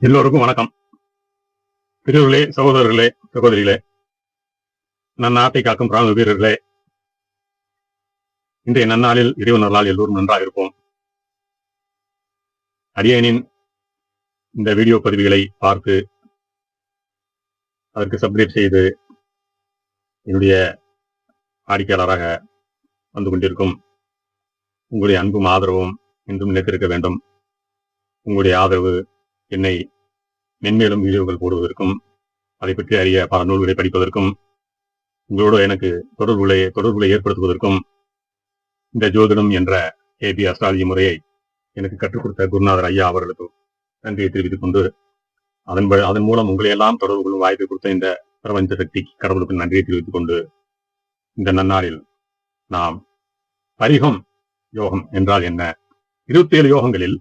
எல்லோருக்கும் வணக்கம். பெரியவர்களே சகோதரர்களே சகோதரிகளே நன்னாட்டை காக்கும் ராணுவ வீரர்களே இன்றைய நன்னாளில் இறைவன் எல்லோரும் நன்றாக இருப்போம். அரியனின் இந்த வீடியோ பதிவுகளை பார்த்து அதற்கு சப்ஸ்கிரைப் செய்து என்னுடைய வாடிக்கையாளராக வந்து கொண்டிருக்கும் உங்களுடைய அன்பும் ஆதரவும் இன்றும் நிலைத்திருக்க வேண்டும். உங்களுடைய ஆதரவு என்னை மென்மேலும் வீடியோக்கள் போடுவதற்கும் அதை பற்றி அறிய பல நூல்களை படிப்பதற்கும் உங்களோடு எனக்கு தொடர்புகளை தொடர்புகளை ஏற்படுத்துவதற்கும் இந்த ஜோதிடம் என்ற ஏபி அஸ்ட்ராலஜி முறையை எனக்கு கற்றுக் கொடுத்த குருநாதர் ஐயா அவர்களுக்கு நன்றியை தெரிவித்துக் கொண்டு அதன் அதன் மூலம் உங்களை எல்லாம் தொடர்பு கொள்ளும் வாய்ப்பை கொடுத்த இந்த பிரபஞ்ச சக்தி கடவுளுக்கு நன்றியை தெரிவித்துக் கொண்டு இந்த நன்னாளில் நாம் பரிகம் யோகம் என்றால் என்ன? இருபத்தி ஏழு யோகங்களில்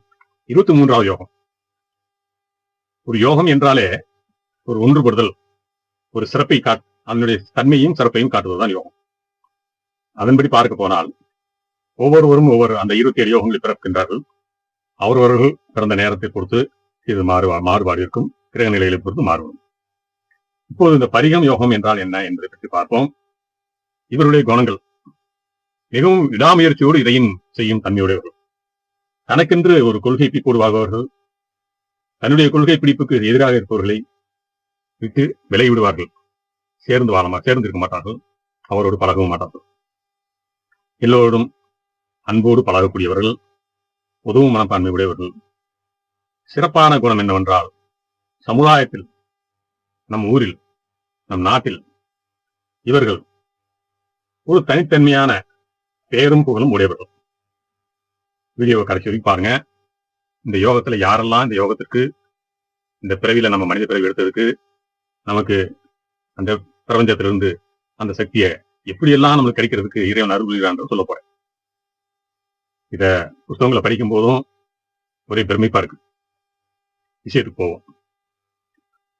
இருபத்தி மூன்றாவது யோகம். ஒரு யோகம் என்றாலே ஒரு ஒன்றுபடுதல் ஒரு சிறப்பை காட் அதனுடைய தன்மையும் சிறப்பையும் காட்டுவதுதான் யோகம். அதன்படி பார்க்க போனால் ஒவ்வொருவரும் ஒவ்வொரு அந்த இருபத்தி ஏழு யோகங்களை பிறக்கின்றார்கள் அவரவர்கள் பிறந்த நேரத்தை பொறுத்து இது மாறு மாறுபாடு இருக்கும் கிரக நிலைகளை பொறுத்து மாறுபடும். இப்போது இந்த பரிகம் யோகம் என்றால் என்ன என்பதை பற்றி பார்ப்போம். இவருடைய குணங்கள் மிகவும் விடாமுயற்சியோடு இதையும் செய்யும் தன்மையுடையவர்கள். தனக்கென்று ஒரு கொள்கைக்கு கூடுவாகவர்கள் தன்னுடைய கொள்கை பிடிப்புக்கு எதிராக இருப்பவர்களை விட்டு விலகி விடுவார்கள் சேர்ந்து வாழ சேர்ந்து இருக்க மாட்டார்கள். அவரோடு பழகவும் மாட்டார்கள். எல்லோரோடும் அன்போடு பழகக்கூடியவர்கள் உதவும் மனப்பான்மை உடையவர்கள். சிறப்பான குணம் என்னவென்றால் சமுதாயத்தில் நம் ஊரில் நம் நாட்டில் இவர்கள் ஒரு தனித்தன்மையான பேரும் புகழும் உடையவர்கள். வீடியோவை கடைசி வரைக்கும் பாருங்க. இந்த யோகத்துல யாரெல்லாம் இந்த யோகத்திற்கு இந்த பிறவியில நம்ம மனித பிறவி எடுத்ததுக்கு நமக்கு அந்த பிரபஞ்சத்திலிருந்து அந்த சக்தியை எப்படியெல்லாம் நம்மளுக்கு கிடைக்கிறதுக்கு இறைவன் அருள்கிறான் சொல்ல போறேன். இத புத்தகங்களை படிக்கும் போதும் ஒரே பெருமைப்பா இருக்கு. விஷயத்துக்கு போவோம்.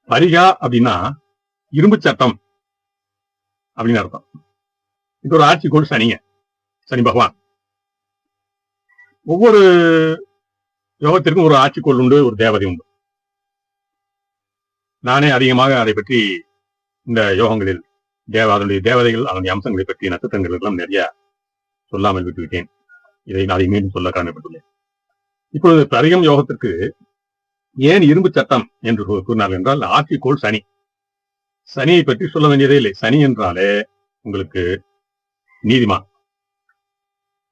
பரிகா அப்படின்னா இரும்பு சட்டம் அப்படின்னு அர்த்தம். இது ஒரு ஆட்சி கொண்டு சனிங்க. சனி பகவான். ஒவ்வொரு யோகத்திற்கும் ஒரு ஆட்சிக்கோள் உண்டு ஒரு தேவதை உண்டு. நானே அதிகமாக அதை பற்றி இந்த யோகங்களில் தேவ அதனுடைய தேவதைகள் அதனுடைய அம்சங்களை பற்றி நட்சத்திரங்கள் எல்லாம் நிறைய சொல்லாமல் விட்டுவிட்டேன். இதை நான் அதை மீண்டும் சொல்ல கடமைப்பட்டுள்ளேன் இப்பொழுது பரிகம் யோகத்திற்கு ஏன் இரும்பு சட்டம் என்று கூ- கூறினார்கள் என்றால் ஆட்சிக்கோள் சனி. சனியை பற்றி சொல்ல வேண்டியதே இல்லை. சனி என்றாலே உங்களுக்கு நீதிமான்.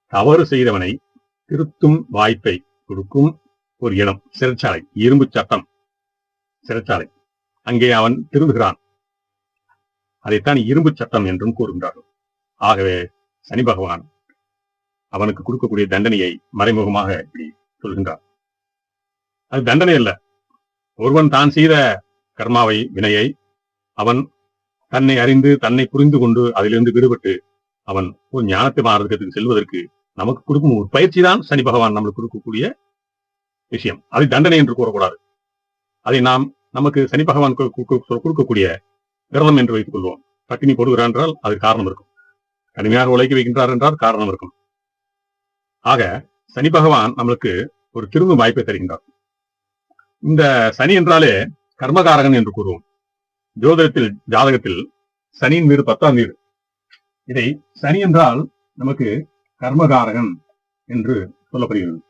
தவறு செய்தவனை திருத்தும் வாய்ப்பை கொடுக்கும் ஒரு இடம் சிறைச்சாலை இரும்பு சட்டம். சிறைச்சாலை. அங்கே அவன் திருந்துகிறான். அதைத்தான் இரும்பு சட்டம் என்றும் கூறுகின்றார்கள். ஆகவே சனி பகவான் அவனுக்கு கொடுக்கக்கூடிய தண்டனையை மறைமுகமாக இப்படி சொல்கின்றார். அது தண்டனை அல்ல. ஒருவன் தான் செய்த கர்மாவை வினையை அவன் தன்னை அறிந்து தன்னை புரிந்து கொண்டு அதிலிருந்து விடுபட்டு அவன் ஒரு ஞானத்தை மாறதுக்கு செல்வதற்கு நமக்கு கொடுக்கும் ஒரு பயிற்சி தான் சனி பகவான் நம்மளுக்கு கொடுக்கக்கூடிய விஷயம். அதை தண்டனை என்று கூறக்கூடாது. அதை நாம் நமக்கு சனி பகவான் கொடுக்கக்கூடிய விரதம் என்று வைத்துக் கொள்வோம். பட்டினி போடுகிறார் என்றால் அது காரணம் இருக்கும். கடுமையாக உழைக்க வைக்கின்றார் என்றால் காரணம் இருக்கும். ஆக சனி பகவான் நம்மளுக்கு ஒரு திரும்பும் வாய்ப்பை தருகின்றார். இந்த சனி என்றாலே கர்மகாரகன் என்று கூறுவோம். ஜோதிடத்தில் ஜாதகத்தில் சனியின் வீடு பத்தாம் வீடு. இதை சனி என்றால் நமக்கு கர்மகாரகன் என்று சொல்லப்படுகிறது.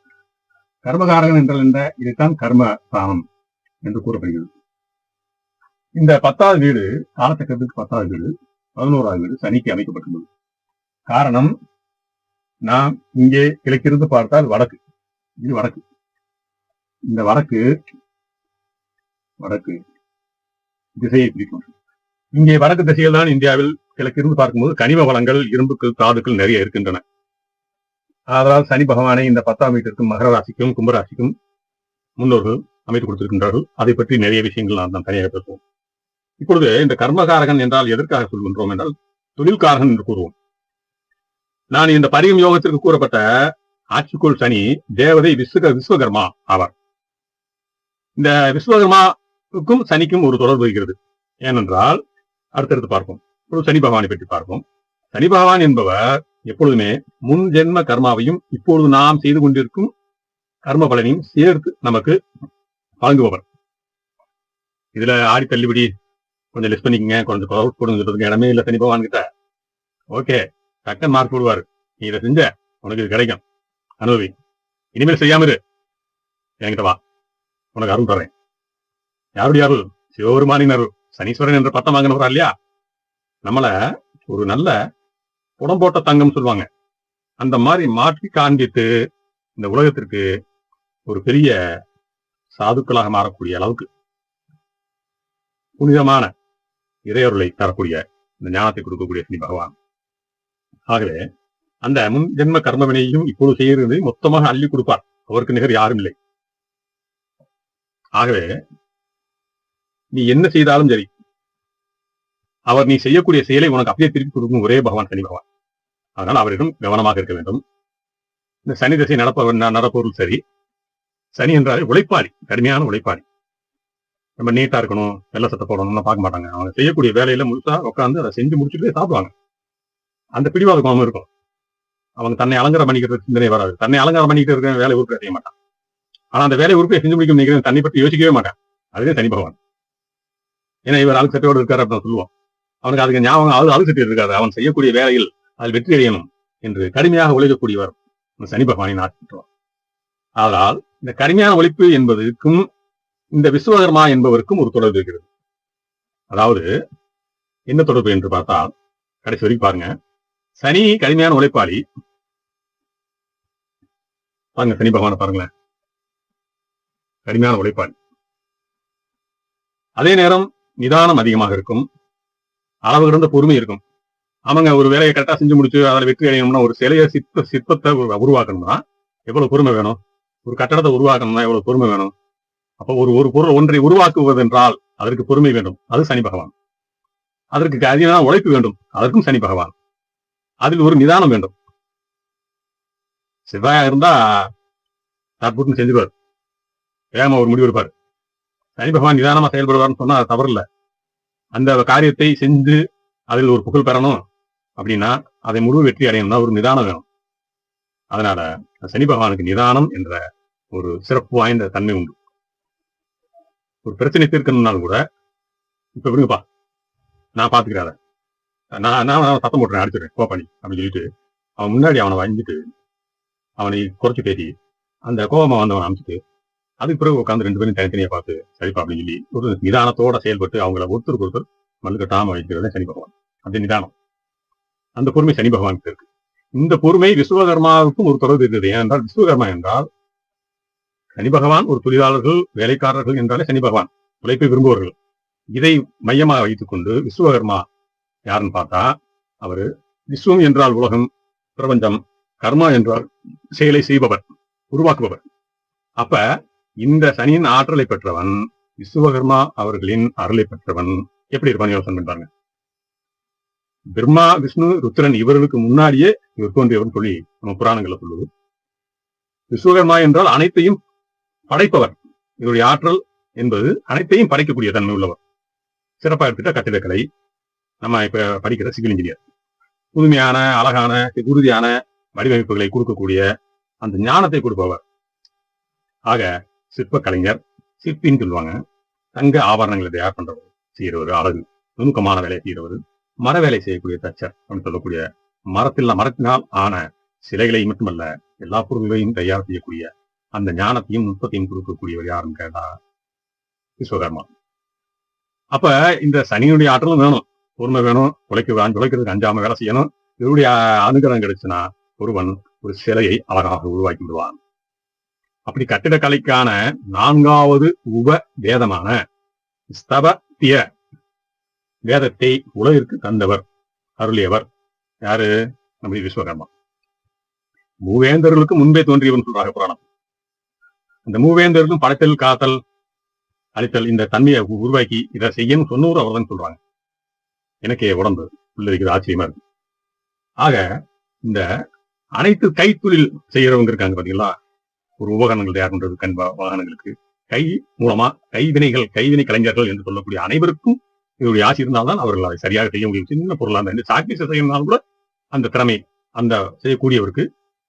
கர்மகாரகன் என்றால் என்ன? இதுதான் கர்ம ஸ்தானம் என்று கூறப்படுகிறது. இந்த பத்தாவது வீடு காலச்சக்கரத்துக்கு பத்தாவது வீடு பதினோராவது வீடு சனிக்கு அமைக்கப்பட்டுள்ளது. காரணம் நாம் இங்கே கிழக்கிருந்து பார்த்தால் வடக்கு. இது வடக்கு. இந்த வடக்கு வடக்கு திசையை குறிக்கும் இங்கே வடக்கு திசையில் தான் இந்தியாவில் கிழக்கிருந்து பார்க்கும்போது கனிம வளங்கள் இரும்புக்கள் தாதுக்கள் நிறைய இருக்கின்றன. அதனால் சனி பகவானை இந்த பத்தாம் வீட்டிற்கும் மகர ராசிக்கும் கும்பராசிக்கும் முன்னோர்கள் அமைத்துக் கொடுத்திருக்கின்றார்கள். அதை பற்றி நிறைய விஷயங்கள் நாம் தான் தனியாக பேசுவோம். இப்பொழுது இந்த கர்மகாரகன் என்றால் எதற்காக சொல்கின்றோம் என்றால் தொழில்காரகன் என்று கூறுவோம். நான் இந்த பரிகம் யோகத்திற்கு கூறப்பட்ட ஆட்சிக்குள் சனி தேவதை விஸ்வக விஸ்வகர்மா ஆவார். இந்த விஸ்வகர்மாவுக்கும் சனிக்கும் ஒரு தொடர்பு இருக்கிறது. ஏனென்றால் அடுத்தடுத்து பார்ப்போம். சனி பகவானை பற்றி பார்ப்போம். சனி பகவான் என்பவர் எப்பொழுதுமே முன் ஜென்ம கர்மாவையும் இப்பொழுது நாம் செய்து கொண்டிருக்கும் கர்ம பலனையும் சேர்த்து நமக்கு வழங்குபவர். இதுல ஆடி தள்ளுபடி கொஞ்சம் லெஸ் பண்ணிக்கங்க கொஞ்சம் கவர் கொடுங்க சொல்றதுக்கு இடமே இல்லை சனி பகவான் கிட்ட. ஓகே டக்கன் மார்க் போடுவாரு. நீ இதை செஞ்ச உனக்கு இது கிடைக்கும். அனுபவி இனிமேல் செய்யாம இரு. என்கிட்ட வா. உனக்கு அருள் தரேன். யாருடைய அருள்? சிவபெருமானின் அருள். சனீஸ்வரன் என்ற பட்டம் வாங்கினவரா இல்லையா? நம்மள ஒரு நல்ல புடம் போட்ட தங்கம் சொல்லுவாங்க. அந்த மாதிரி மாற்றி காண்பித்து இந்த உலகத்திற்கு ஒரு பெரிய சாதுக்களாக மாறக்கூடிய அளவுக்கு புனிதமான இறையொருளை தரக்கூடிய இந்த ஞானத்தை கொடுக்கக்கூடிய சனி பகவான். ஆகவே அந்த முன் ஜென்ம கர்மவினையும் இப்போது செய்யறது மொத்தமாக அள்ளி கொடுப்பார். அவருக்கு நிகர் யாரும் இல்லை. ஆகவே நீ என்ன செய்தாலும் சரி அவர் நீ செய்யக்கூடிய செயலை உனக்கு அப்படியே திருப்பி கொடுக்கும் ஒரே பகவான் சனி பகவான். அதனால் அவரிடம் கவனமாக இருக்க வேண்டும். இந்த சனி திசை நடப்பவர் நடப்பவர்கள் சரி. சனி என்றாலே உழைப்பாளி கடுமையான உழைப்பாளி. நம்ம நீட்டா இருக்கணும் வெள்ள சட்டை போடணும்னு பார்க்க மாட்டாங்க. அவங்க செய்யக்கூடிய வேலையில முழுசா உட்காந்து அதை செஞ்சு முடிச்சுட்டு சாப்பிடுவாங்க. அந்த பிடிவாத குணம் இருக்கும். அவங்க தன்னை அலங்காரம் பண்ணிக்கிற சிந்தனை வராது. தன்னை அலங்காரம் பண்ணிக்கிட்டு இருக்கிற வேலை உறுப்பை செய்ய மாட்டான். ஆனா அந்த வேலை உறுப்பை செஞ்சு முடிக்க நினைக்கிறேன் தன்னை பற்றி யோசிக்கவே மாட்டான். அதுவே தனி பகவான். ஏன்னா இவர் அழுக்கு சட்டையோடு இருக்காரு அப்படின்னு சொல்லுவோம். அவனுக்கு அதுக்கு ஞாபகம் அது அழுக்கு சட்டை இருக்காது. அவன் செய்யக்கூடிய வேலையில் அதில் வெற்றி அடையணும் என்று கடுமையாக உழைக்கக்கூடியவர் இந்த சனி பகவானை நாட்டுவார் ஆனால் இந்த கடுமையான ஒழிப்பு என்பதற்கும் இந்த விஸ்வகர்மா என்பவருக்கும் ஒரு தொடர்பு இருக்கிறது. அதாவது என்ன தொடர்பு என்று பார்த்தால் கடைசி வரைக்கும் பாருங்க. சனி கடுமையான உழைப்பாளி. பாருங்க சனி பகவான பாருங்களேன். கடுமையான உழைப்பாளி. அதே நேரம் நிதானம் அதிகமாக இருக்கும். அளவு கிடந்த பொறுமை இருக்கும். அவங்க ஒரு வேலையை கரெக்டா செஞ்சு முடிச்சு அதில் வெற்றி அடையணும்னா ஒரு சிலைய சிற்ப சிற்பத்தை உருவாக்கணும்னா எவ்வளவு பொறுமை வேணும்? ஒரு கட்டடத்தை உருவாக்கணும்னா எவ்வளவு பொறுமை வேணும்? அப்போ ஒரு ஒரு பொருள் ஒன்றை உருவாக்குவதென்றால் அதற்கு பொறுமை வேண்டும். அது சனி பகவான். அதற்கு அதிகமான உழைப்பு வேண்டும். அதற்கும் சனி பகவான். அதில் ஒரு நிதானம் வேண்டும். செவ்வாயா இருந்தா தற்போட்டு செஞ்சுருவார். வேகமா ஒரு முடிவு இருப்பார் சனி பகவான் நிதானமா செயல்படுவார்னு சொன்னா அது தவறு இல்ல அந்த காரியத்தை செஞ்சு அதில் ஒரு புகழ் பெறணும் அப்படின்னா அதை முழு வெற்றி அடையணும்னா ஒரு நிதானம் வேணும். அதனால சனி பகவானுக்கு நிதானம் என்ற ஒரு சிறப்பு வாய்ந்த தன்மை உண்டு. ஒரு பிரச்சனை தீர்க்கணும்னாலும் கூட இப்ப விடுங்கப்பா. நான் பாத்துக்கிறாத அதை. நான் நான் சத்தம் போட்டுறேன் அடிச்சிடுறேன். கோபாணி அப்படின்னு சொல்லிட்டு அவன் முன்னாடி அவனை வஞ்சிட்டு அவனை குறைச்சு பேசி அந்த கோபமா வந்தவன் அமைச்சிட்டு அதுக்கு பிறகு உட்காந்து ரெண்டு பேரும் தனித்தனியா பார்த்து சரிப்பா அப்படின்னு சொல்லி ஒரு நிதானத்தோட செயல்பட்டு அவங்கள ஒருத்தருக்கு ஒருத்தர் மல்லுக்கட்டாம வைக்கிறதே சனி பகவான். அந்த நிதானம். அந்த பொறுமை சனி பகவானுக்கு இருக்கு. இந்த பொறுமை விஸ்வகர்மாவுக்கும் ஒரு தொடர்பு இருக்குது. ஏனென்றால் விஸ்வகர்மா என்றால் சனி பகவான் ஒரு தொழிலாளர்கள் வேலைக்காரர்கள் என்றாலே சனி பகவான். உழைப்பை விரும்புவர்கள் இதை மையமாக வைத்துக்கொண்டு விஸ்வகர்மா யாருன்னு பார்த்தா அவரு விஸ்வம் என்றால் உலகம் பிரபஞ்சம் கர்மா என்றால் செயலை செய்பவர் உருவாக்குபவர். அப்ப இந்த சனியின் ஆற்றலை பெற்றவன் விஸ்வகர்மா அவர்களின் அருளை பெற்றவன். எப்படி இருப்பான் யோசனை பண்றாங்க பிரம்மா விஷ்ணு ருத்ரன் இவர்களுக்கு முன்னாடியே இவர் தோன்றியவன் சொல்லி நம்ம புராணங்களை சொல்லுது. விஸ்வகர்மா என்றால் அனைத்தையும் படைப்பவர். இவருடைய ஆற்றல் என்பது அனைத்தையும் படைக்கக்கூடிய தன்மை உள்ளவர். சிறப்பாக எடுத்துட்டா கட்டிடக்கலை. நம்ம இப்ப படிக்கிற சிவில் இன்ஜினியர் புதுமையான அழகான உறுதியான வடிவமைப்புகளை கொடுக்கக்கூடிய அந்த ஞானத்தை கொடுப்பவர். ஆக சிற்ப கலைஞர் சிற்பின்னு சொல்லுவாங்க. தங்க ஆபரணங்களை தயார் பண்றவர் செய்யறவர் அழகு. நுணுக்கமான வேலையை செய்யறவர் மர வேலை செய்யக்கூடிய தச்சர் அப்படின்னு சொல்லக்கூடிய மரத்தில் மரத்தினால் ஆன சிலைகளை மட்டுமல்ல எல்லா பொருள்களையும் தயார் செய்யக்கூடிய அந்த ஞானத்தையும் நுட்பத்தையும் கொடுக்கக்கூடியவர் யாருன்னு கேட்டா விஸ்வகர்மா. அப்ப இந்த சனியுடைய ஆற்றலும் வேணும். பொறுமை வேணும். உழைக்க உழைக்கிறதுக்கு அஞ்சாம வேலை செய்யணும். இவருடைய அனுகிரகம் கிடைச்சுன்னா ஒருவன் ஒரு சிலையை அழகாக உருவாக்கி விடுவான். அப்படி கட்டிடக்கலைக்கான நான்காவது உப வேதமான ஸ்தபத்திய வேதத்தை உலகிற்கு தந்தவர் அருளியவர். யாரு? நம்முடைய விஸ்வகர்மா. மூவேந்தர்களுக்கு முன்பே தோன்றியவன் சொல்றாங்க புராணம். அந்த மூவேந்தர்களும் படைத்தல் காத்தல் அழித்தல் இந்த தன்மையை உ- உருவாக்கி இதை செய்யணும் சொன்னவர் அவர்தான் சொல்றாங்க. எனக்கே உடம்பு உள்ள ஆச்சரியமா இருக்கு. ஆக இந்த அனைத்து கைத்தொழில் செய்யறவங்க இருக்காங்க பாத்தீங்களா? ஒரு உபகரணங்கள் தயார் பண்றது கண் வாகனங்களுக்கு. கை மூலமா கைவினைகள் கைவினை கலைஞர்கள் என்று சொல்லக்கூடிய அனைவருக்கும் இவருடைய ஆசி இருந்தால்தான் அவர்கள் அதை சரியாக செய்ய முடியும். சின்ன பொருளாக இருந்தா சாக்கி செய்யணும்னாலும் கூட அந்த திறமை அந்த செய்யக்கூடியவருக்கு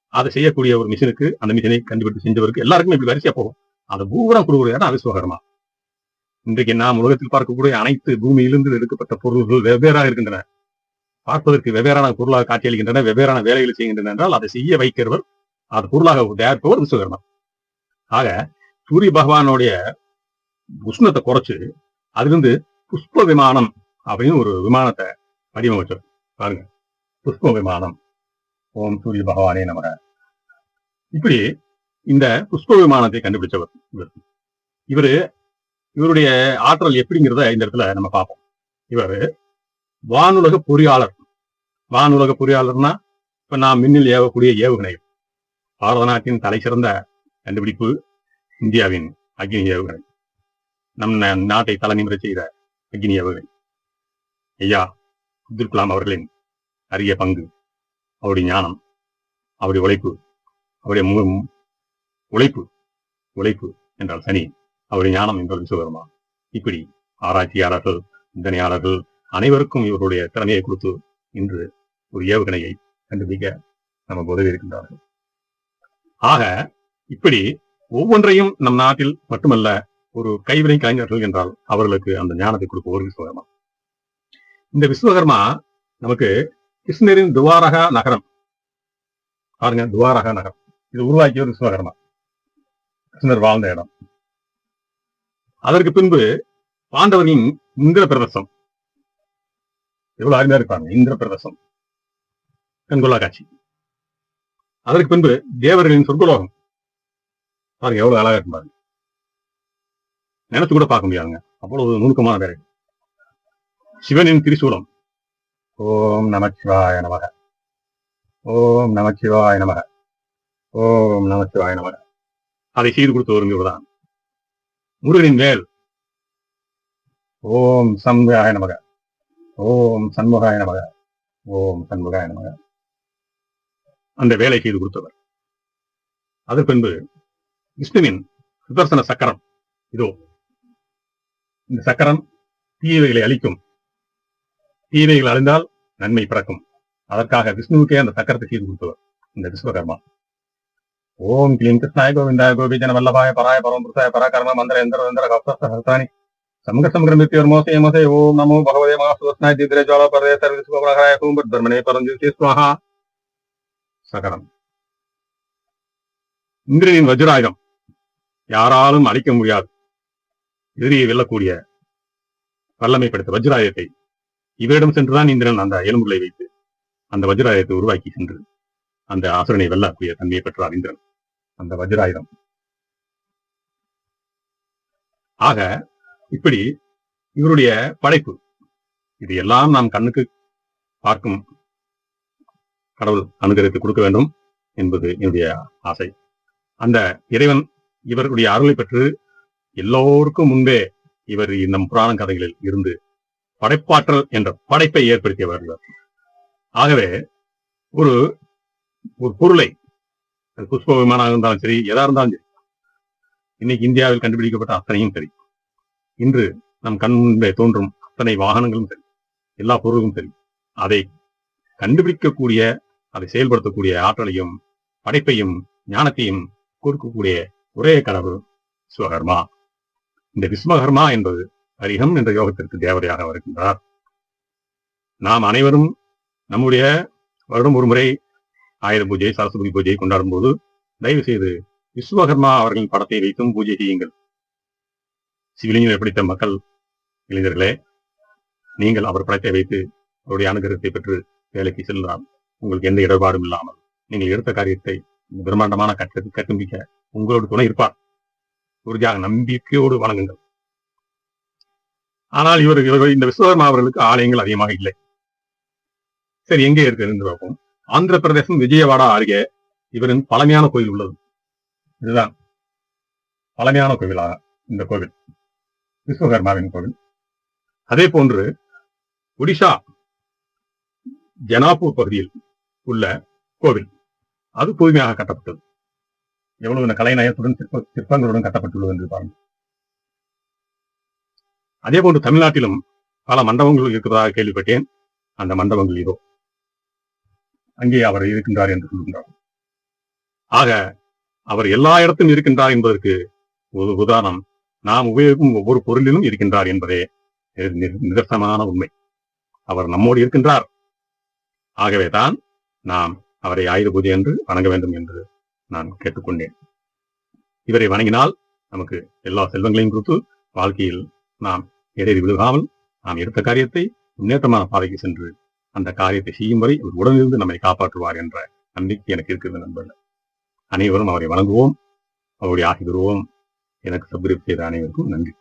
அதை செய்யக்கூடிய ஒரு மிஷினுக்கு அந்த மிஷினை கண்டுபிடித்து செஞ்சவருக்கு எல்லாருக்கும் இப்படி வரிசையா போகும். அந்த பூவரம் கொடுக்குற இடம் இன்றைக்கு நாம் உலகத்தில் பார்க்கக்கூடிய அனைத்து பூமியிலிருந்து எடுக்கப்பட்ட பொருள்கள் வெவ்வேறாக இருக்கின்றன. பார்ப்பதற்கு வெவ்வேறான பொருளாக காட்சியளிக்கின்றன வெவ்வேறான வேலைகளை செய்கின்றன என்றால் அதை செய்ய வைக்கிறவர் அது பொருளாக தயாரிப்பவர் விஸ்வகர்மா ஆக சூரிய பகவானுடைய உஷ்ணத்தை குறைச்சு அதுலேருந்து புஷ்ப விமானம் அப்படின்னு ஒரு விமானத்தை வடிவமைச்சார் பாருங்க. புஷ்ப விமானம். ஓம் சூரிய பகவானே நமக இப்படி இந்த புஷ்ப விமானத்தை கண்டுபிடிச்சவர் இவர். இவரு இவருடைய ஆற்றல் எப்படிங்கிறத இந்த இடத்துல நம்ம பார்ப்போம். இவர் வானுலக பொறியாளர். வானுலக பொறியாளர்னா இப்ப நான் மின்னில் ஏவக்கூடிய ஏவுகணைகள். பாரத நாட்டின் தலை சிறந்த கண்டுபிடிப்பு இந்தியாவின் அக்னி ஏவுகணை. நம் நாட்டை தலைநிமிர செய்த அக்னி ஏவுகணை. ஐயா அப்துல் கலாம் அவர்களின் அரிய பங்கு அவருடைய ஞானம் அவருடைய உழைப்பு அவருடைய மு- உழைப்பு உழைப்பு என்றால் சனி அவருடைய ஞானம் என்றால் விஸ்வகர்மா. இப்படி ஆராய்ச்சியாளர்கள் சிந்தனையாளர்கள் அனைவருக்கும் இவருடைய திறமையை கொடுத்து இன்று ஒரு ஏவுகணையை கண்டுபிடிக்க நமக்கு உதவி இருக்கின்றார்கள். ஆக இப்படி ஒவ்வொன்றையும் நம் நாட்டில் மட்டுமல்ல ஒரு கைவினை கலைஞர்கள் என்றால் அவர்களுக்கு அந்த ஞானத்தை கொடுப்பவர் விஸ்வகர்மா. இந்த விஸ்வகர்மா நமக்கு கிருஷ்ணரின் துவாரகா நகரம். பாருங்க துவாரகா நகரம். இது உருவாக்கியவர் விஸ்வகர்மா. கிருஷ்ணர் வாழ்ந்த இடம். அதற்கு பின்பு பாண்டவர்களின் இந்திர பிரதேசம். எவ்வளவு அருமையா இருப்பாங்க இந்திர பிரதேசம். கண்கொள்ளா காட்சி. அதற்கு பின்பு தேவர்களின் சொர்க்கலோகம் பாருங்க எவ்வளவு அழகா இருக்கும் பாருங்க. நினைச்சு கூட பார்க்க முடியாதுங்க. அவ்வளவு நுணுக்கமான வேலை சிவனின் திரிசூலம். ஓம் நமச்சிவாய நமக. ஓம் நமச்சிவாய நமக. ஓம் நமச்சிவாய நமக. அதை செய்து கொடுத்தவருங்க இவர்தான் முருகனின் வேல். ஓம் சண்முகாய நமக. ஓம் சண்முகாய நமக. ஓம் சண்முகாய நமக. அந்த வேலை செய்து கொடுத்தவர். அதற்கு பின்பு விஷ்ணுவின் சுதர்சன சக்கரம். இதோ இந்த சக்கரம் தீவைகளை அளிக்கும் தீவைகள் அழிந்தால் நன்மை பிறக்கும். அதற்காக விஷ்ணுவுக்கே அந்த சக்கரத்தை செய்து கொடுத்தவர் இந்த விஸ்வகர்மா. ஓம் கிளீம் கிருஷ்ணாய கோவிந்தாய கோபிஜன வல்லபாய பராய பரம் புருஷாய பராகர்ம மந்திர எந்திர எந்திர கப்தானி சமக சமகிரமித்தியோர் மோசே மோசே ஓம் நமோ பகவதே மகாசுவஸ்னாய தித்ரே ஜால பரதே சர்வ சுபராய கும்பர் தர்மனே பரஞ்சிதி ஸ்வாஹா. சகரம் இந்திரனின் வஜ்ராயுதம் யாராலும் அழிக்க முடியாது. எதிரியை வெல்லக்கூடிய வல்லமை படைத்த வஜ்ராயுதத்தை இவரிடம் சென்றுதான் இந்திரன் அந்த எலும்புகளை வைத்து அந்த வஜ்ராயுதத்தை உருவாக்கி சென்று அந்த அசுரனை வெல்லக்கூடிய தன்மையை பெற்றார் இந்திரன். அந்த வஜ்ராயுதம். ஆக இப்படி இவருடைய படைப்பு இது எல்லாம் நாம் கண்ணுக்கு பார்க்கும் கடவுள் அனுகரித்து கொடுக்க வேண்டும் என்பது என்னுடைய ஆசை. அந்த இறைவன் இவருடைய அருளை பெற்று எல்லோருக்கும் முன்பே இவர் நம் புராண கதைகளில் இருந்து படைப்பாற்றல் என்ற படைப்பை ஏற்படுத்தியவர் ஆகவே ஒரு ஒரு பொருளை புஷ்ப விமானம் இருந்தாலும் சரி எதா இருந்தாலும் சரி இன்னைக்கு இந்தியாவில் கண்டுபிடிக்கப்பட்ட அத்தனையும் சரி. இன்று நம் கண் முன்பே தோன்றும் அத்தனை வாகனங்களும் சரி எல்லா பொருளும் சரி அதை கண்டுபிடிக்கக்கூடிய அதை செயல்படுத்தக்கூடிய ஆற்றலையும் படைப்பையும் ஞானத்தையும் கொடுக்கக்கூடிய ஒரே கடவுள் விஸ்வகர்மா இந்த விஸ்வகர்மா என்பது அரிகம் என்ற யோகத்திற்கு தேவதையாக வருகின்றார். நாம் அனைவரும் நம்முடைய வருடம் ஒரு முறை ஆயுத பூஜை சரஸ்வதி பூஜையை கொண்டாடும் போது தயவு செய்து விஸ்வகர்மா அவர்களின் படத்தை வைத்தும் பூஜை செய்யுங்கள். சிவிலிங்களை படித்த மக்கள் இளைஞர்களே நீங்கள் அவர் படத்தை வைத்து அவருடைய அனுகிரகத்தை பெற்று வேலைக்கு செல்லலாம் உங்களுக்கு எந்த இடர்பாடும் இல்லாமல் நீங்கள் எடுத்த காரியத்தை பிரம்மாண்டமான கட்டத்தை கட்டும்பிக்க உங்களோட துணை இருப்பார். உறுதியாக நம்பிக்கையோடு வணங்குங்கள். ஆனால் இவர் இவர் இந்த விஸ்வகர்மா அவர்களுக்கு ஆலயங்கள் அதிகமாக இல்லை. சரி எங்கே இருக்கு இருந்து பார்ப்போம். ஆந்திர பிரதேசம் விஜயவாடா அருகே இவரின் பழமையான கோயில் உள்ளது. இதுதான் பழமையான கோவிலாக இந்த கோவில். விஸ்வகர்மாவின் கோவில். அதே போன்று ஒடிஷா ஜனாப்பூர் பகுதியில் உள்ள கோவில். அது தூய்மையாக கட்டப்பட்டது. எவ்வளவு கலைநயத்துடன் சிற்ப சிற்பங்களுடன் கட்டப்பட்டுள்ளது என்று பாருங்கள். அதே போன்று தமிழ்நாட்டிலும் பல மண்டபங்கள் இருக்கிறதாக கேள்விப்பட்டேன். அந்த மண்டபங்கள் இதோ. அங்கே அவர் இருக்கின்றார் என்று சொல்கின்றார். ஆக அவர் எல்லா இடத்திலும் இருக்கின்றார் என்பதற்கு ஒரு உதாரணம். நாம் உபயோகிக்கும் ஒவ்வொரு பொருளிலும் இருக்கின்றார் என்பதே நிதர்சனமான உண்மை. அவர் நம்மோடு இருக்கின்றார். ஆகவே தான் நாம் அவரை ஆயுத பூஜை என்று வணங்க வேண்டும் என்று நான் கேட்டுக்கொண்டேன். இவரை வணங்கினால் நமக்கு எல்லா செல்வங்களையும் கொடுத்து வாழ்க்கையில் நாம் இடையில் விழுகாமல் நாம் எடுத்த காரியத்தை முன்னேற்றமான பாதைக்கு சென்று அந்த காரியத்தை செய்யும் வரை இவர் உடனிருந்து நம்மை காப்பாற்றுவார் என்ற நம்பிக்கை எனக்கு இருக்கிறது நண்பர்கள். அனைவரும் அவரை வணங்குவோம். அவருடைய ஆசி பெறுவோம் எனக்கு சப்ஸ்கிரைப் செய்த அனைவருக்கும் நன்றி.